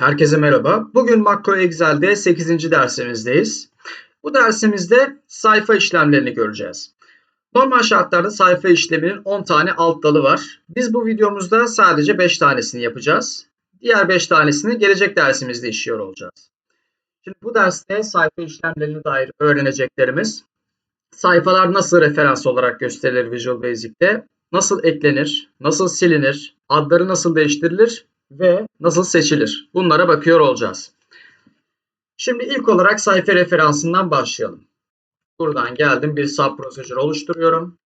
Herkese merhaba. Bugün Makro Excel'de 8. dersimizdeyiz. Bu dersimizde sayfa işlemlerini göreceğiz. Normal şartlarda sayfa işleminin 10 tane alt dalı var. Biz bu videomuzda sadece 5 tanesini yapacağız. Diğer 5 tanesini gelecek dersimizde işliyor olacağız. Şimdi bu derste sayfa işlemlerine dair öğreneceklerimiz sayfalar nasıl referans olarak gösterilir Visual Basic'te, nasıl eklenir, nasıl silinir, adları nasıl değiştirilir ve nasıl seçilir? Bunlara bakıyor olacağız. Şimdi ilk olarak sayfa referansından başlayalım. Buradan geldim bir sub prosedür oluşturuyorum.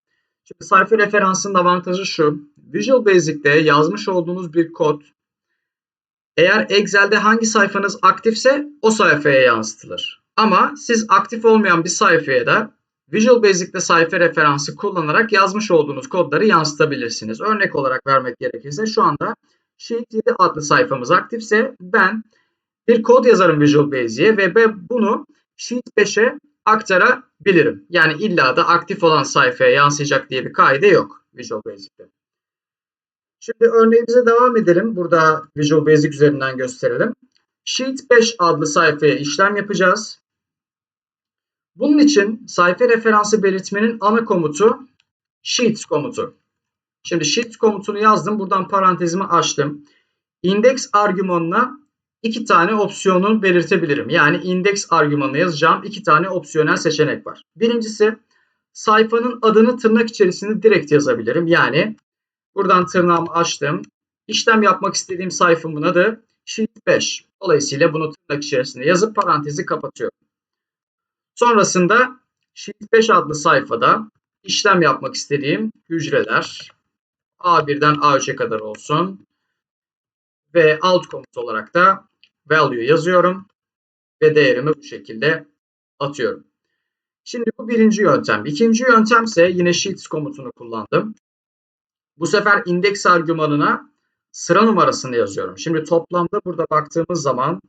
Şimdi sayfa referansının avantajı şu. Visual Basic'te yazmış olduğunuz bir kod eğer Excel'de hangi sayfanız aktifse o sayfaya yansıtılır. Ama siz aktif olmayan bir sayfaya da Visual Basic'te sayfa referansı kullanarak yazmış olduğunuz kodları yansıtabilirsiniz. Örnek olarak vermek gerekirse şu anda Sheet 7 adlı sayfamız aktifse ben bir kod yazarım Visual Basic'e ve bunu Sheet 5'e aktarabilirim. Yani illa da aktif olan sayfaya yansıyacak diye bir kaide yok Visual Basic'te. Şimdi örneğimize devam edelim. Burada Visual Basic üzerinden gösterelim. Sheet 5 adlı sayfaya işlem yapacağız. Bunun için sayfa referansı belirtmenin ana komutu sheet komutu. Şimdi shift komutunu yazdım. Buradan parantezimi açtım. Index argümanına iki tane opsiyonu belirtebilirim. Yani index argümanına yazacağım iki tane opsiyonel seçenek var. Birincisi sayfanın adını tırnak içerisinde direkt yazabilirim. Yani buradan tırnağımı açtım. İşlem yapmak istediğim sayfamın adı Sheet 5. Dolayısıyla bunu tırnak içerisinde yazıp parantezi kapatıyorum. Sonrasında Sheet 5 adlı sayfada işlem yapmak istediğim hücreler, A1'den A3'e kadar olsun. Ve alt komut olarak da value yazıyorum. Ve değerimi bu şekilde atıyorum. Şimdi bu birinci yöntem. İkinci yöntem ise yine sheets komutunu kullandım. Bu sefer index argümanına sıra numarasını yazıyorum. Şimdi toplamda burada baktığımız zaman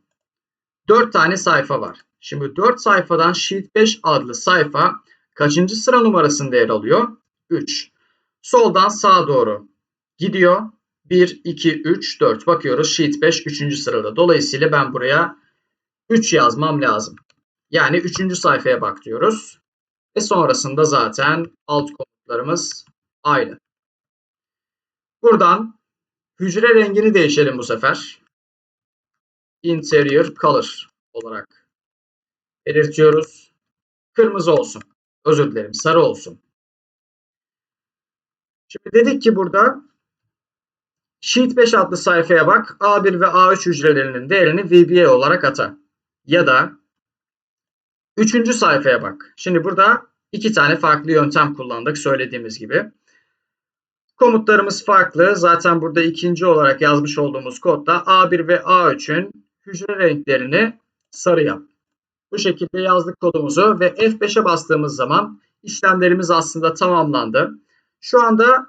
4 tane sayfa var. Şimdi 4 sayfadan sheet 5 adlı sayfa kaçıncı sıra numarasında yer alıyor? 3. Soldan sağa doğru gidiyor. 1, 2, 3, 4. Bakıyoruz sheet 5 3. sırada. Dolayısıyla ben buraya 3 yazmam lazım. Yani 3. sayfaya bak diyoruz. Ve sonrasında zaten alt komutlarımız aynı. Buradan hücre rengini değişelim bu sefer. Interior color olarak belirtiyoruz. Kırmızı olsun. Özür dilerim sarı olsun. Şimdi dedik ki burada Sheet 5 adlı sayfaya bak. A1 ve A3 hücrelerinin değerini VBA olarak ata. Ya da 3. sayfaya bak. Şimdi burada iki tane farklı yöntem kullandık söylediğimiz gibi. Komutlarımız farklı. Zaten burada ikinci olarak yazmış olduğumuz kodda A1 ve A3'ün hücre renklerini sarı yap. Bu şekilde yazdık kodumuzu ve F5'e bastığımız zaman işlemlerimiz aslında tamamlandı. Şu anda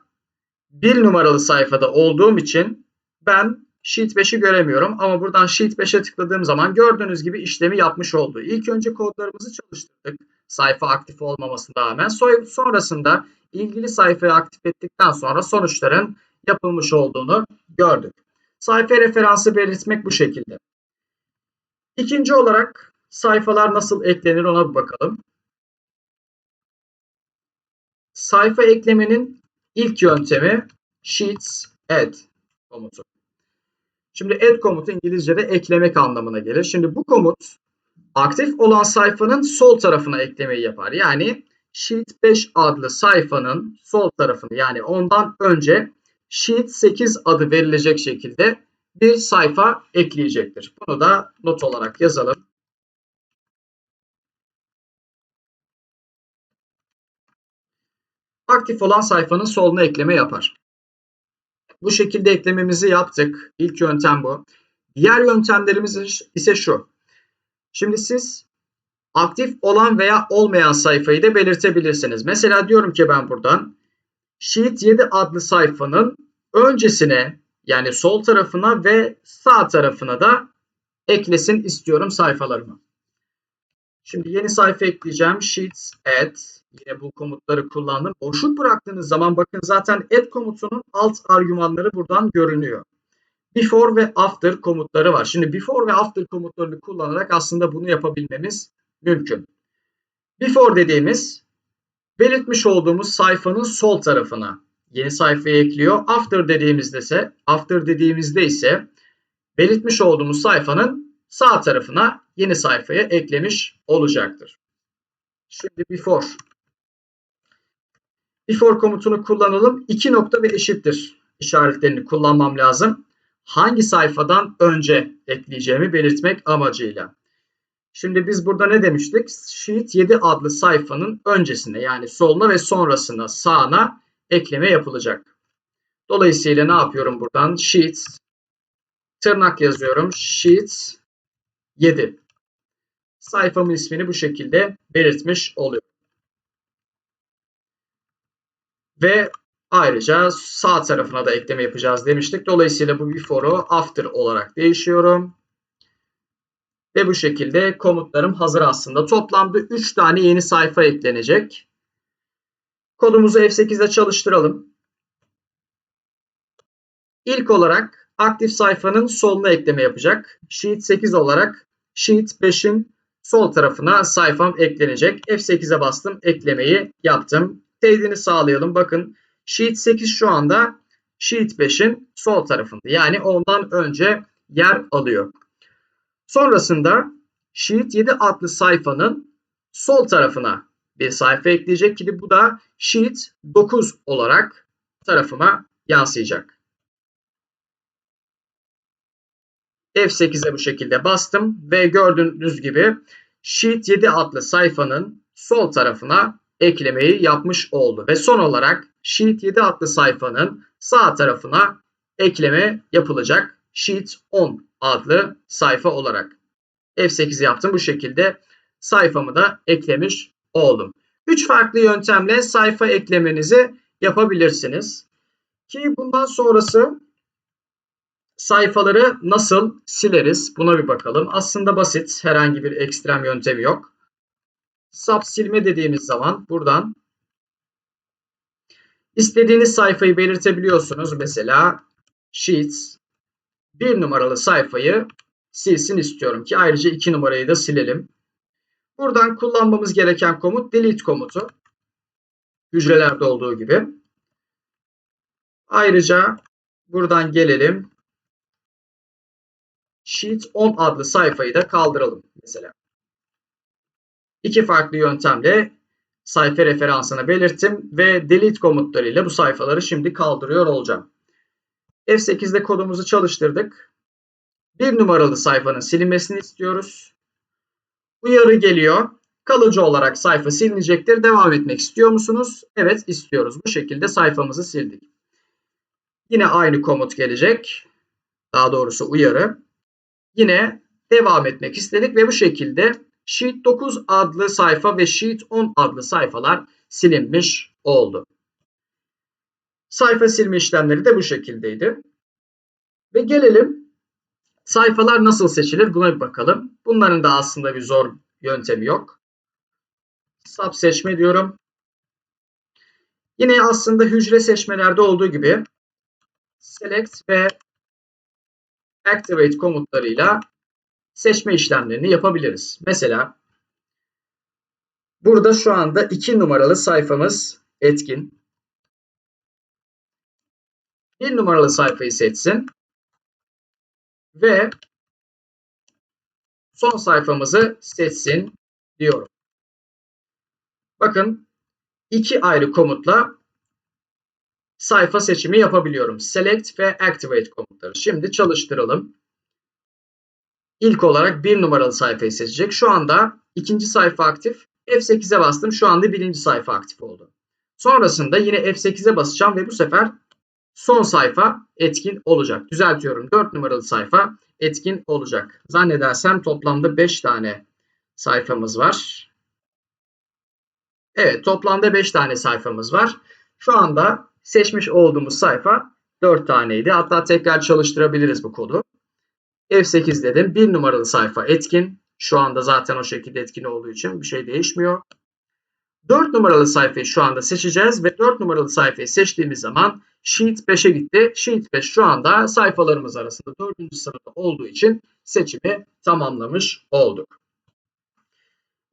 bir numaralı sayfada olduğum için ben Sheet 5'i göremiyorum. Ama buradan Sheet 5'e tıkladığım zaman gördüğünüz gibi işlemi yapmış oldu. İlk önce kodlarımızı çalıştırdık. Sayfa aktif olmamasına rağmen. Sonrasında ilgili sayfayı aktif ettikten sonra sonuçların yapılmış olduğunu gördük. Sayfa referansı belirtmek bu şekilde. İkinci olarak sayfalar nasıl eklenir ona bir bakalım. Sayfa eklemenin ilk yöntemi sheets add komutu. Şimdi add komutu İngilizce'de eklemek anlamına gelir. Şimdi bu komut aktif olan sayfanın sol tarafına eklemeyi yapar. Yani Sheet 5 adlı sayfanın sol tarafını yani ondan önce Sheet 8 adı verilecek şekilde bir sayfa ekleyecektir. Bunu da not olarak yazalım. Aktif olan sayfanın soluna ekleme yapar. Bu şekilde eklememizi yaptık. İlk yöntem bu. Diğer yöntemlerimiz ise şu. Şimdi siz aktif olan veya olmayan sayfayı da belirtebilirsiniz. Mesela diyorum ki ben buradan Sheet 7 adlı sayfanın öncesine yani sol tarafına ve sağ tarafına da eklesin istiyorum sayfalarımı. Şimdi yeni sayfa ekleyeceğim. Sheets add. Yine bu komutları kullandım. Boşluk bıraktığınız zaman bakın zaten add komutunun alt argümanları buradan görünüyor. before ve after komutları var. Şimdi before ve after komutlarını kullanarak aslında bunu yapabilmemiz mümkün. Before dediğimiz belirtmiş olduğumuz sayfanın sol tarafına yeni sayfayı ekliyor. After dediğimizde ise after dediğimizde ise belirtmiş olduğumuz sayfanın sağ tarafına yeni sayfayı eklemiş olacaktır. Şimdi before before komutunu kullanalım. İki nokta ve eşittir işaretlerini kullanmam lazım. Hangi sayfadan önce ekleyeceğimi belirtmek amacıyla. Şimdi biz burada ne demiştik? Sheet 7 adlı sayfanın öncesine yani soluna ve sonrasına sağına ekleme yapılacak. Dolayısıyla ne yapıyorum buradan? Sheet tırnak yazıyorum. Sheet 7. Sayfamın ismini bu şekilde belirtmiş oluyorum. Ve ayrıca sağ tarafına da ekleme yapacağız demiştik. Dolayısıyla bu before'u after olarak değişiyorum. Ve bu şekilde komutlarım hazır aslında. Toplamda 3 tane yeni sayfa eklenecek. Kodumuzu F8'de çalıştıralım. İlk olarak aktif sayfanın soluna ekleme yapacak. Sheet 8 olarak Sheet 5'in sol tarafına sayfam eklenecek. F8'e bastım. Eklemeyi yaptım. Teyidini sağlayalım. Bakın Sheet 8 şu anda Sheet 5'in sol tarafında. Yani ondan önce yer alıyor. Sonrasında Sheet 7 adlı sayfanın sol tarafına bir sayfa ekleyecek ki bu da Sheet 9 olarak tarafıma yansıyacak. F8'e bu şekilde bastım ve gördüğünüz gibi Sheet 7 adlı sayfanın sol tarafına eklemeyi yapmış oldu. Ve son olarak Sheet 7 adlı sayfanın sağ tarafına ekleme yapılacak. Sheet 10 adlı sayfa olarak. F8 yaptım. Bu şekilde sayfamı da eklemiş oldum. Üç farklı yöntemle sayfa eklemenizi yapabilirsiniz. Ki bundan sonrası sayfaları nasıl sileriz buna bir bakalım. Aslında basit. Herhangi bir ekstrem yöntemi yok. Sap silme dediğimiz zaman buradan istediğiniz sayfayı belirtebiliyorsunuz. Mesela Sheets bir numaralı sayfayı silsin istiyorum ki ayrıca iki numarayı da silelim. Buradan kullanmamız gereken komut delete komutu. Hücrelerde olduğu gibi. Ayrıca buradan gelelim. Sheet 10 adlı sayfayı da kaldıralım mesela. İki farklı yöntemle sayfa referansını belirttim ve delete komutlarıyla bu sayfaları şimdi kaldırıyor olacağım. F8'de kodumuzu çalıştırdık. Bir numaralı sayfanın silinmesini istiyoruz. Uyarı geliyor. Kalıcı olarak sayfa silinecektir. Devam etmek istiyor musunuz? Evet istiyoruz. Bu şekilde sayfamızı sildik. Yine aynı komut gelecek. Daha doğrusu uyarı. Yine devam etmek istedik ve bu şekilde Sheet 9 adlı sayfa ve Sheet 10 adlı sayfalar silinmiş oldu. Sayfa silme işlemleri de bu şekildeydi. Ve gelelim sayfalar nasıl seçilir buna bir bakalım. Bunların da aslında bir zor yöntemi yok. Sub seçme diyorum. Yine aslında hücre seçmelerde olduğu gibi select ve activate komutlarıyla seçme işlemlerini yapabiliriz. Mesela burada şu anda 2 numaralı sayfamız etkin. 1 numaralı sayfayı seçsin. Ve son sayfamızı seçsin diyorum. Bakın iki ayrı komutla sayfa seçimi yapabiliyorum. Select ve Activate komutları. Şimdi çalıştıralım. İlk olarak bir numaralı sayfayı seçecek. Şu anda ikinci sayfa aktif. F8'e bastım. Şu anda birinci sayfa aktif oldu. Sonrasında yine F8'e basacağım ve bu sefer son sayfa etkin olacak. Düzeltiyorum. 4 numaralı sayfa etkin olacak. Zannedersem toplamda 5 tane sayfamız var. Evet toplamda 5 tane sayfamız var. Şu anda seçmiş olduğumuz sayfa 4 taneydi. Hatta tekrar çalıştırabiliriz bu kodu. F8 dedim. 1 numaralı sayfa etkin. Şu anda zaten o şekilde etkin olduğu için bir şey değişmiyor. 4 numaralı sayfayı şu anda seçeceğiz ve 4 numaralı sayfayı seçtiğimiz zaman Sheet 5'e gitti. Sheet 5 şu anda sayfalarımız arasında 4. sırada olduğu için seçimi tamamlamış olduk.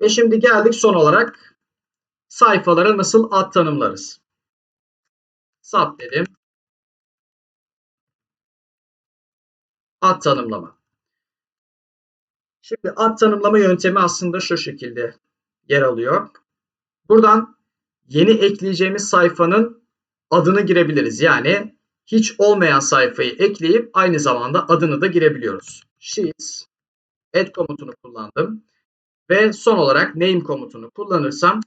Ve şimdi geldik son olarak sayfalara nasıl ad tanımlarız? Sub dedim. Ad tanımlama. Şimdi ad tanımlama yöntemi aslında şu şekilde yer alıyor. Buradan yeni ekleyeceğimiz sayfanın adını girebiliriz. Yani hiç olmayan sayfayı ekleyip aynı zamanda adını da girebiliyoruz. Sheets add komutunu kullandım. Ve son olarak name komutunu kullanırsam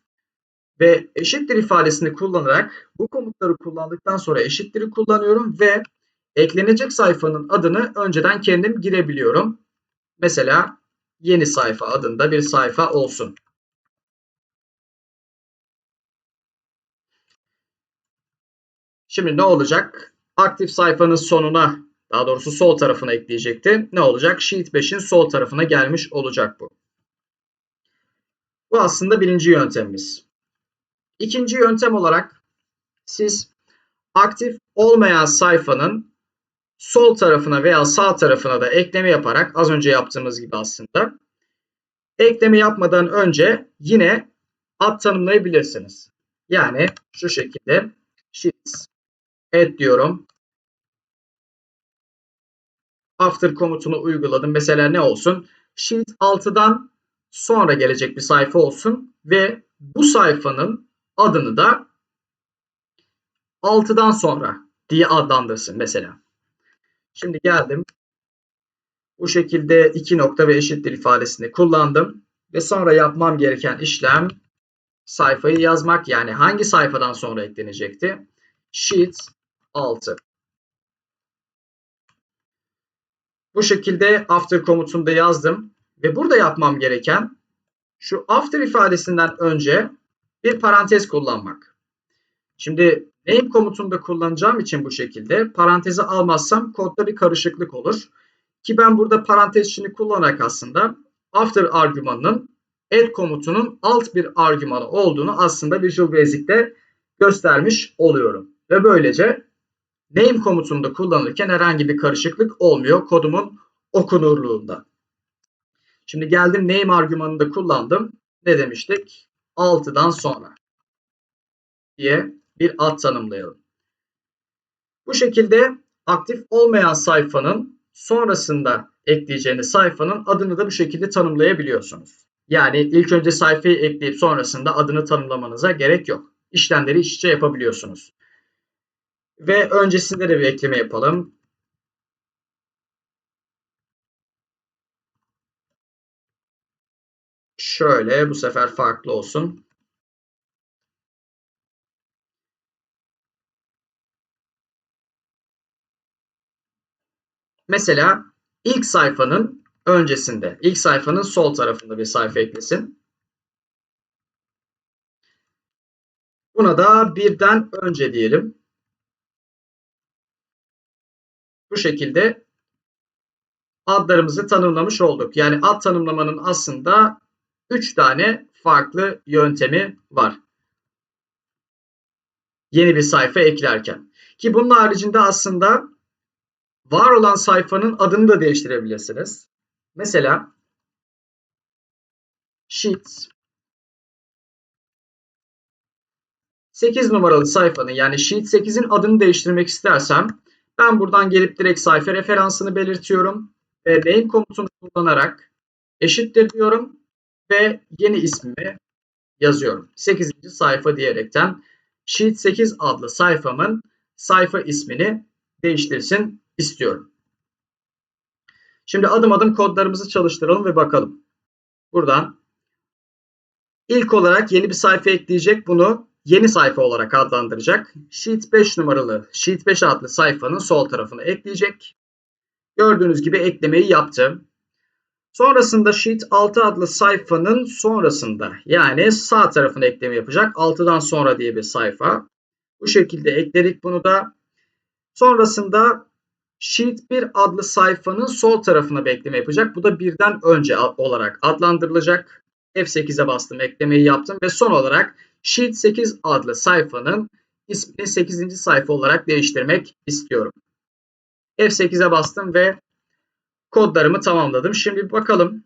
ve eşittir ifadesini kullanarak bu komutları kullandıktan sonra eşittir'i kullanıyorum ve eklenecek sayfanın adını önceden kendim girebiliyorum. Mesela yeni sayfa adında bir sayfa olsun. Şimdi ne olacak? Aktif sayfanın sonuna, daha doğrusu sol tarafına ekleyecekti. Ne olacak? Sheet 5'in sol tarafına gelmiş olacak bu. Bu aslında birinci yöntemimiz. İkinci yöntem olarak siz aktif olmayan sayfanın sol tarafına veya sağ tarafına da ekleme yaparak az önce yaptığımız gibi aslında ekleme yapmadan önce yine ad tanımlayabilirsiniz. Yani şu şekilde sheets add diyorum. After komutunu uyguladım. Mesela ne olsun? Sheet 6'dan sonra gelecek bir sayfa olsun ve bu sayfanın adını da 6'dan sonra diye adlandırsın mesela. Şimdi geldim. Bu şekilde iki nokta ve eşittir ifadesini kullandım. Ve sonra yapmam gereken işlem sayfayı yazmak. Yani hangi sayfadan sonra eklenecekti? Sheet 6. Bu şekilde after komutunu da yazdım. Ve burada yapmam gereken şu after ifadesinden önce bir parantez kullanmak. Şimdi name komutunu da kullanacağım için bu şekilde parantezi almazsam kodda bir karışıklık olur. Ki ben burada parantez içini kullanarak aslında after argümanının add komutunun alt bir argümanı olduğunu aslında Visual Basic'te göstermiş oluyorum. Ve böylece name komutunu da kullanırken herhangi bir karışıklık olmuyor kodumun okunurluğunda. Şimdi geldim name argümanını da kullandım. Ne demiştik? 6'dan sonra diye bir ad tanımlayalım. Bu şekilde aktif olmayan sayfanın sonrasında ekleyeceğiniz sayfanın adını da bu şekilde tanımlayabiliyorsunuz. Yani ilk önce sayfayı ekleyip sonrasında adını tanımlamanıza gerek yok. İşlemleri iç içe yapabiliyorsunuz. Ve öncesinde de bir ekleme yapalım. Şöyle bu sefer farklı olsun. Mesela ilk sayfanın öncesinde, ilk sayfanın sol tarafında bir sayfa eklesin. Buna da birden önce diyelim. Bu şekilde adlarımızı tanımlamış olduk. Yani ad tanımlamanın aslında 3 tane farklı yöntemi var. Yeni bir sayfa eklerken. Ki bunun haricinde aslında var olan sayfanın adını da değiştirebilirsiniz. Mesela Sheets 8 numaralı sayfanın yani Sheet 8'in adını değiştirmek istersem ben buradan gelip direkt sayfa referansını belirtiyorum ve name komutunu kullanarak eşittir diyorum ve yeni ismimi yazıyorum. 8. sayfa diyerekten Sheet 8 adlı sayfamın sayfa ismini değiştirsin istiyorum. Şimdi adım adım kodlarımızı çalıştıralım ve bakalım. Buradan ilk olarak yeni bir sayfa ekleyecek. Bunu yeni sayfa olarak adlandıracak. Sheet 5 numaralı Sheet 5 adlı sayfanın sol tarafına ekleyecek. Gördüğünüz gibi eklemeyi yaptım. Sonrasında Sheet 6 adlı sayfanın sonrasında yani sağ tarafına ekleme yapacak. 6'dan sonra diye bir sayfa. Bu şekilde ekledik bunu da. Sonrasında Sheet 1 adlı sayfanın sol tarafına bekleme yapacak. Bu da birden önce olarak adlandırılacak. F8'e bastım, eklemeyi yaptım ve son olarak Sheet 8 adlı sayfanın ismini 8. sayfa olarak değiştirmek istiyorum. F8'e bastım ve kodlarımı tamamladım. Şimdi bakalım.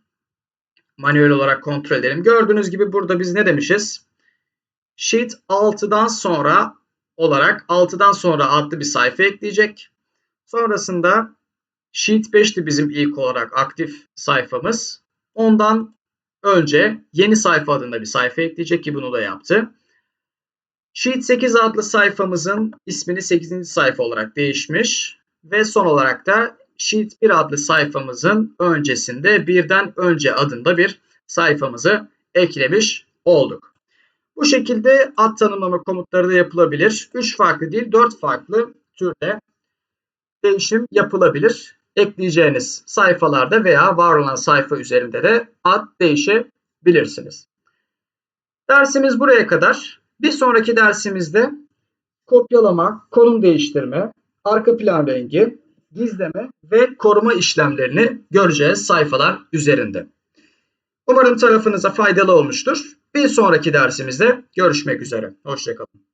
Manuel olarak kontrol edelim. Gördüğünüz gibi burada biz ne demişiz? Sheet 6'dan sonra olarak 6'dan sonra adlı bir sayfa ekleyecek. Sonrasında Sheet 5'ti bizim ilk olarak aktif sayfamız. Ondan önce yeni sayfa adında bir sayfa ekleyecek ki bunu da yaptı. Sheet 8 adlı sayfamızın ismini 8. sayfa olarak değişmiş ve son olarak da Sheet 1 adlı sayfamızın öncesinde birden önce adında bir sayfamızı eklemiş olduk. Bu şekilde ad tanımlama komutları da yapılabilir. 3 farklı değil 4 farklı türde değişim yapılabilir. Ekleyeceğiniz sayfalarda veya var olan sayfa üzerinde de ad değişebilirsiniz. Dersimiz buraya kadar. Bir sonraki dersimizde kopyalama, konum değiştirme, arka plan rengi, gizleme ve koruma işlemlerini göreceğiz sayfalar üzerinde. Umarım tarafınıza faydalı olmuştur. Bir sonraki dersimizde görüşmek üzere. Hoşçakalın.